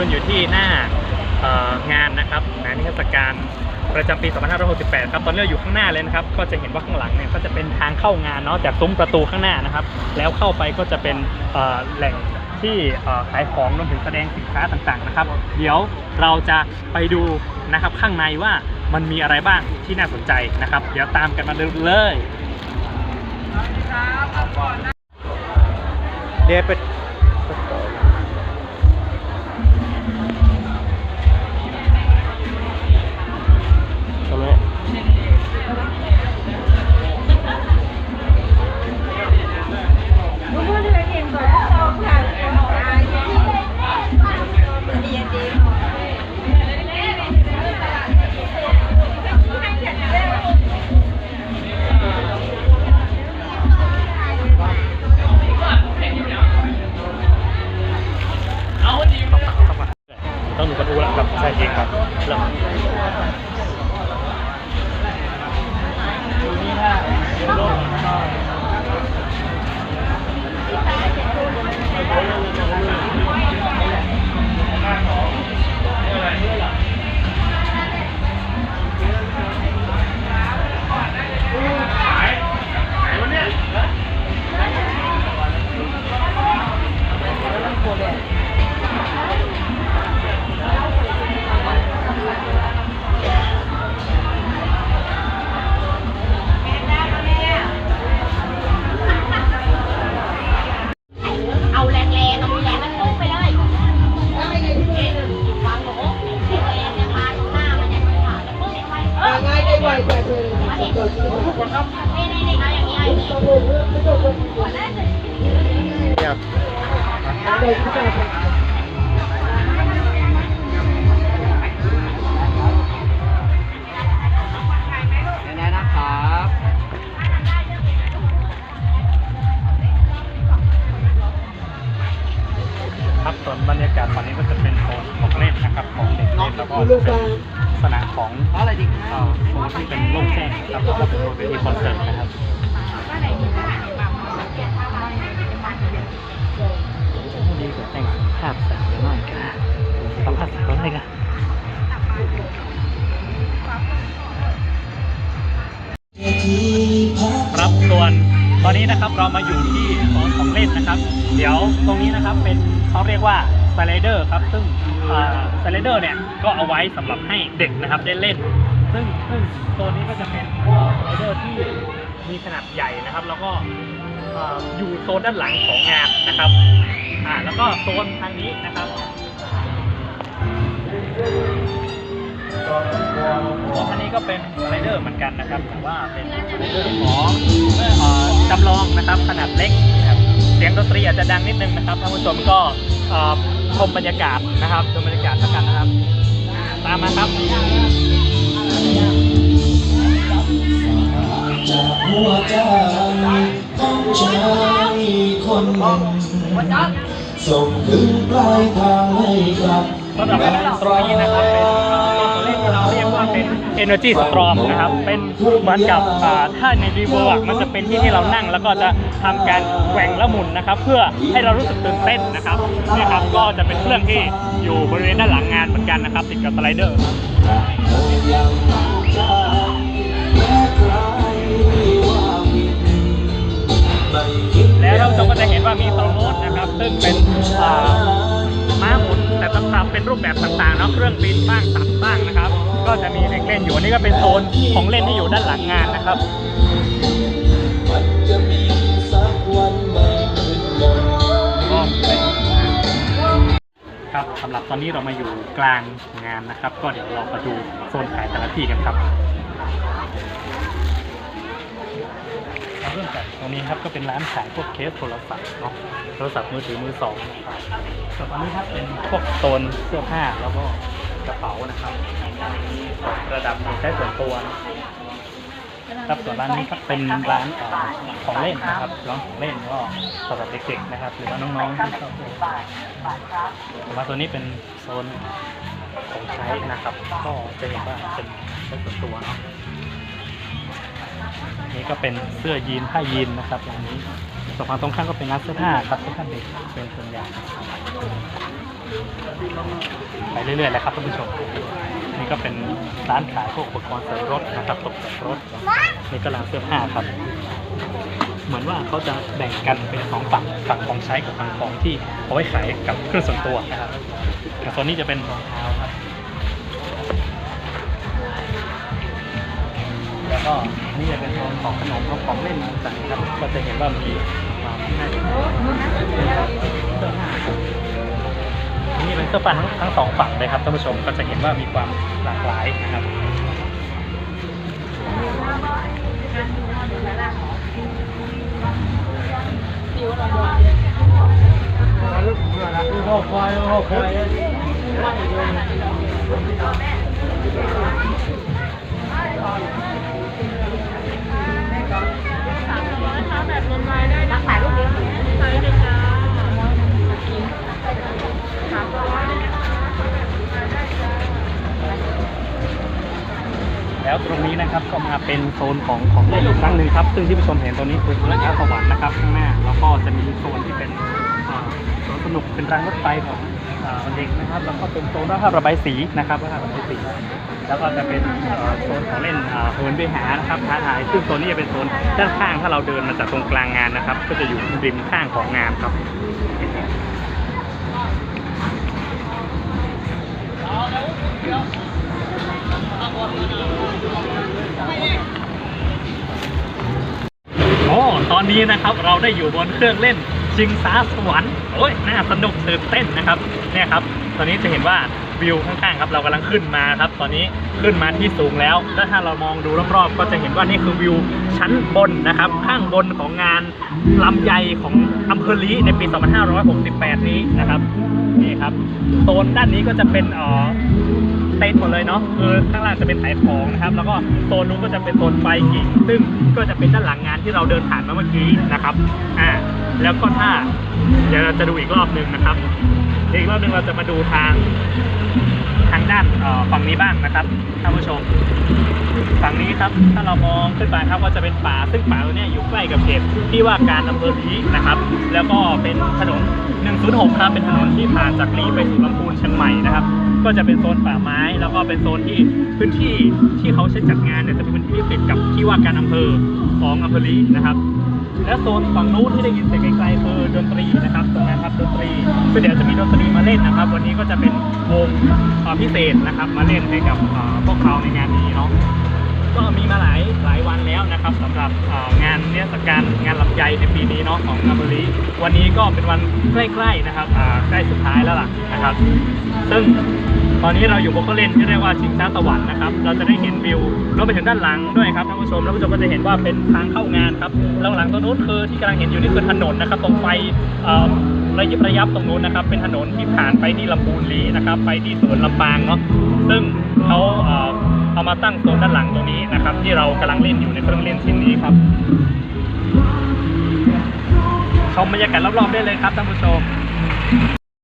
ยืนอยู่ที่หน้าเอ่องานนะครับงานนิทรรศการประจำปี 2568 ครับ ตอนนี้เราอยู่ข้างหน้าเลยนะครับ ก็จะเห็นว่าข้างหลังเนี่ย ก็จะเป็นทางเข้างานเนาะ จากซุ้มประตูข้างหน้านะครับ แล้วเข้าไปก็จะเป็นเอ่อแหล่งที่เอ่อขายของรวมถึงแสดงสินค้าต่างๆนะครับ เดี๋ยวเราจะไปดูนะครับข้างในว่ามันมีอะไรบ้างที่น่าสนใจนะครับ เดี๋ยวตามกันมาเลยเดี๋ยวไป ค ครับส่วนบรรยากาศตอนนี้ก็จะเป็นโซนของเล่นนะครับของเด็กเล่นแล้วก็เป็นสนามของอะไรดีเอ่อโซนที่เป็นโล่งแจ้งนะครับแล้วก็เป็นเวทีคอนเสิร์ตนะครับ นี่ก็แต่งภาพสาวหน่อยค่ะสัมผัสตัวอะไรกันครับส่วนตอนนี้นะครับเรามาอยู่ที่โซนของเล่นนะครับ เดี๋ยวตรงนี้นะครับเป็นเขาเรียกว่าสไลเดอร์ครับ ซึ่งสไลเดอร์เนี่ยก็เอาไว้สำหรับให้เด็กนะครับได้เล่น ซึ่งซึ่งโซนนี้ก็จะเป็นสไลเดอร์ที่ มีขนาดใหญ่นะครับ แล้วก็ออยู่โซนด้านหลังของงานนะครับอ่าแล้วก็โซนทางนี้นะครับโซนทางนี้ก็เป็นสไลเดอร์เหมือนกันนะครับแต่ว่าเป็นสไลเดอร์ของเอ่อจำลองนะครับขนาดเล็กนะครับเสียงดนตรีอาจจะดังนิดนึงนะครับท่านผู้ชมก็ชมบรรยากาศนะครับชมบรรยากาศแล้วกันนะครับ ตามมาครับ วใจของชายคนหนึ่งส่งถึงปลายทางให้กลับสำหรับตรงนี้นะครับเป็นตัวเลขที่เราเรียกว่าเป็น energy storm นะครับ เป็นเหมือนกับถ้าในรีเวิร์มันจะเป็นที่ที่เรานั่ง แล้วก็จะทำการแกว่งและหมุนนะครับ เพื่อให้เรารู้สึกตื่นเต้นนะครับนี่ครับก็จะเป็นเครื่องที่อยู่บริเวณด้านหลังงานเหมือนกันนะครับ ติดกับสไลเดอร์ ก็จะเห็นว่ามีโซโน้ตนะครับ ซึ่งเป็นม้าหมุนแต่ต้องทำเป็นรูปแบบต่างๆเนาะเครื่องบินบ้างสัตว์บ้างนะครับ ก็จะมีเด็กเล่นอยู่นนี้ก็เป็นโซนของเล่นที่อยู่ด้านหลังงานนะครับก็ครับสำหรับตอนนี้เรามาอยู่กลางงานนะครับ ก็เดี๋ยวเรามาดูโซนขายแต่ละที่กันครับ ตรงนี้ครับก็เป็นร้านขายพวกเคสโทรศัพท์เนาะโทรศัพท์มือถือมือสองนะครับส่วนตอนนี้ครับเป็นพวกโซนเสื้อผ้าแล้วก็กระเป๋านะครับระดับใช้ส่วนตัวครับส่วนร้านนี้ครับเป็นร้านของเล่นนะครับร้านของเล่นก็สำหรับเด็กๆนะครับ หรือว่าน้องๆที่ชอบเล่นมว่าตัวนี้เป็นโซนของใช้นะครับ ก็จะเห็นว่าเป็นใช้ส่วนตัวเนาะ นี่ก็เป็นเสื้อยีนผ้ายีนนะครับอย่างนี้ส่วนฝั่งตรงข้ามก็เป็นร้านเสื้อผ้าครับเสื้อผ้าเด็กเป็นส่วนใหญ่ไปเรื่อยๆเลยครับท่านผู้ชม นี่ก็เป็นร้านขายพวกอุปกรณ์เสริมรถนะครับตกแต่งรถนี่ก็ร้านเสื้อผ้าครับ เหมือนว่าเขาจะแบ่งกันเป็นสองฝั่งฝั่งของใช้กับฝั่งของที่เอาไว้ขายกับเครื่องส่วนตัวนะครับแต่โซนนี้จะเป็นรองเท้าครับ แล้วก็นี่จะเป็นโซนของขนมของเล่นต่างๆครับก็จะเห็นว่ามีความน่าสนใจนี่เป็นเสื้อผ้าทั้งทั้งสองฝั่งเลยครับท่านผู้ชมก็จะเห็นว่ามีความหลากหลายนะครับถ่าย แล้วตรงนี้นะครับก็มาเป็นโซนของของเล่นอีกครั้งหนึ่งครับ ซึ่งที่ผู้ชมเห็นตรงนี้คือรถอาสวรรค์นะครับข้างหน้าแล้วก็จะมีโซนที่เป็นสวนสนุกเป็นรางรถไฟของเด็กนะครับแล้วก็เป็นโซนวาดภาพระบายสีนะครับภาพระบายสีแล้วก็จะเป็นโซนของเล่นอ่าเหินไปหานะครับท้าทายซึ่งโซนนี้จะเป็นโซนด้านข้างถ้าเราเดินมาจากตรงกลางงานนะครับ ก็จะอยู่ริมข้างของงานครับ โอ้ตอนนี้นะครับเราได้อยู่บนเครื่องเล่นชิงช้าสวรรค์โอ้ยน่าสนุกตื่นเต้นนะครับเนี่ยครับ ตอนนี้จะเห็นว่าวิวข้างๆครับเรากำลังขึ้นมาครับ ตอนนี้ขึ้นมาที่สูงแล้วแล้วถ้าเรามองดูรอบๆ ก็จะเห็นว่านี่คือวิวชั้นบนนะครับ ข้างบนของงานลำไยของอำเภอลีในปี 2568 นี้นะครับนี่ครับโซนด้านนี้ก็จะเป็นอ่อ เต็นท์หมดเลยเนาะคือข้างล่างจะเป็นขายของนะครับ แล้วก็โซนนู้นก็จะเป็นโซนไฟกิ่งซึ่งก็จะเป็นด้านหลังงานที่เราเดินผ่านมาเมื่อกี้นะครับอ่าแล้วก็ถ้าเดี๋ยวเราจะดูอีกรอบหนึ่งนะครับ อีกรอบหนึ่งเราจะมาดูทางทางด้านอ่อฝั่งนี้บ้างนะครับท่านผู้ชมฝั่งนี้ครับ ถ้าเรามองขึ้นไปครับก็จะเป็นป่าซึ่งป่าตัวเนี้ยอยู่ใกล้กับเขตที่ว่าการอำเภอลีนะครับ แล้วก็เป็นถนน 106 ครับ เป็นถนนที่ผ่านจากลีไปสู่ลำพูนเชียงใหม่นะครับ ก็จะเป็นโซนป่าไม้ แล้วก็เป็นโซนที่พื้นที่ที่เขาใช้จัดงานเนี่ยจะเป็นพื้นที่ที่ติดกับที่ว่าการอำเภอของอำเภอลีนะครับ และโซนฝั่งนู้นที่ได้ยินเสียงไกลๆคือดนตรีนะครับตรงนั้นครับดนตรีซึ่งเดี๋ยวจะมีดนตรีมาเล่นนะครับ วันนี้ก็จะเป็นวงพิเศษนะครับ มาเล่นให้กับพวกเขาในงานนี้เนาะ ก็มีมาหลายหลายวันแล้วนะครับสำหรับเอ่องานเทศกาลงานลำไยในปีนี้เนาะของอาบรีวันนี้ก็เป็นวันใกล้ๆนะครับใกล้สุดท้ายแล้วล่ะนะครับ ซึ่งตอนนี้เราอยู่บนเครื่องเล่นที่เรียกว่าชิงช้าสวรรค์นะครับ เราจะได้เห็นวิวรวมไปถึงด้านหลังด้วยครับท่านผู้ชมท่านผู้ชมก็จะเห็นว่าเป็นทางเข้างานครับแล้วหลังตรงนู้นคือที่กำลังเห็นอยู่นี่คือถนนนะครับ ตรงไฟระยิบระยับตรงนู้นนะครับ เป็นถนนที่ผ่านไปที่ลำพูนลีนะครับ ไปที่สวนลำปางเนาะซึ่งเขา เอามาตั้งโซนด้านหลังตรงนี้นะครับ ที่เรากำลังเล่นอยู่ในเครื่องเล่นชิ้นนี้ครับชมบรรยากาศรอบๆได้เลยครับท่านผู้ชม